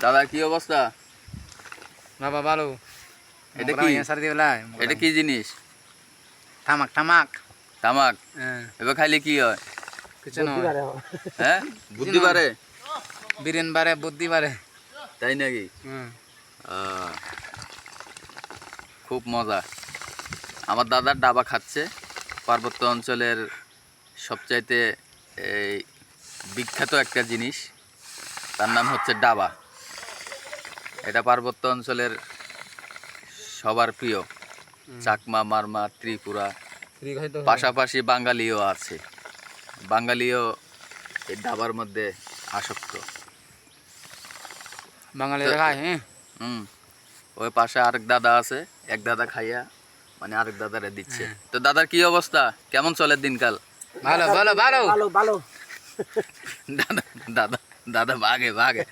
দাদা কি অবস্থা? বাবা ভালো। এটা কি? সার দিয়ে এটা কি জিনিস? থামাক থামাক তামাক? হ্যাঁ। এবার খাইলে কি হয়? কিছু নয়। হ্যাঁ বুদ্ধি। বাড়ে বীরেন বারে বুদ্ধি বারে তাই নাকি? আহ, খুব মজা। আমার দাদার ডাবা খাচ্ছে। পার্বত্য অঞ্চলের সবচাইতে এই বিখ্যাত একটা জিনিস। তার নাম হচ্ছে ডাবা। এটা পার্বত্য অঞ্চলের সবার প্রিয়। চাকমা মারমা ত্রিপুরা। পাশাপাশি বাঙালিও আছে। বাঙালিও এই ডাবার মধ্যে আসক্ত। বাঙালিরা খায় হ্যাঁ? হুম। ওই পাশে আরেক দাদা আছে এক দাদা খাইয়া মানে আরেক দাদারে দিচ্ছে। তো দাদার কি অবস্থা? কেমন চলে দিনকাল? ভালো ভালো ভালো। ভালো ভালো। দাদা দাদা দাদা ভাগে ভাগে।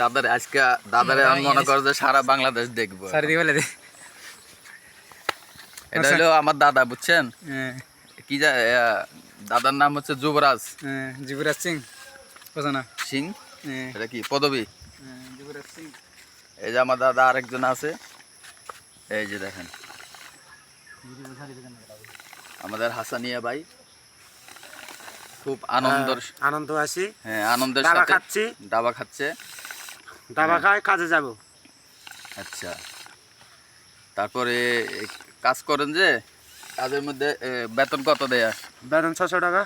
দাদার আজকে দাদারে আমি মনে করো যে সারা বাংলাদেশ দেখব। সার বেলে দে। এটা হলো আমার দাদা বুঝছেন? হ্যাঁ। কি যা দাদার নাম হচ্ছে যুবরাজ। হ্যাঁ যুবরাজ সিং। বোঝো না। সিং? হ্যাঁ। এটা কি পদবী? হ্যাঁ, যুবরাজ সিং। এই যে আমার দাদা আরেকজন আছে। এই যে দেখেন। আমাদের হাসানিয়া ভাই। খুব আনন্দর আনন্দ আছি হ্যাঁ আনন্দের দাবা সাথে খাচ্ছি। দাবা খাচ্ছে। দাবা খাই কাজে যাব। আচ্ছা। তারপরে কাজ করেন যে কাজের মধ্যে বেতন কত দেয়া? বেতন ছশো টাকা।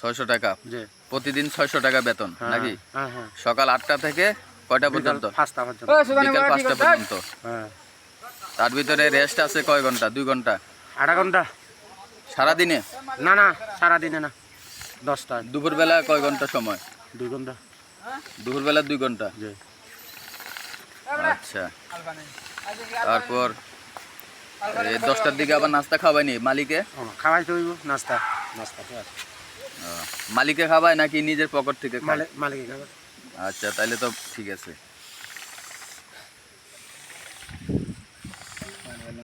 ছয়শো টাকা। প্রতিদিন ছয়শো টাকা বেতন নাকি? হ্যাঁ হ্যাঁ। সকাল আটটা থেকে কয়টা পর্যন্ত? পাঁচটা পর্যন্ত। বিকাল পাঁচটা পর্যন্ত। হ্যাঁ। তার ভিতরে রেস্ট আছে কয় ঘণ্টা? দুই ঘণ্টা? আধা ঘণ্টা। সারাদিনে? না না সারাদিনে না। দশটা দুপুরবেলা কয় ঘণ্টা সময়? দুই ঘণ্টা। দুপুরবেলা দুই ঘণ্টা? জি। আচ্ছা। তারপর এই দশটার দিকে আবার নাস্তা খাওয়াইনি মালিকে? খাওয়াই তো নাস্তা। নাস্তা মালিকে খাওয়ায় নাকি নিজের পকেট থেকে মালিক আচ্ছা তাহলে তো ঠিক আছে।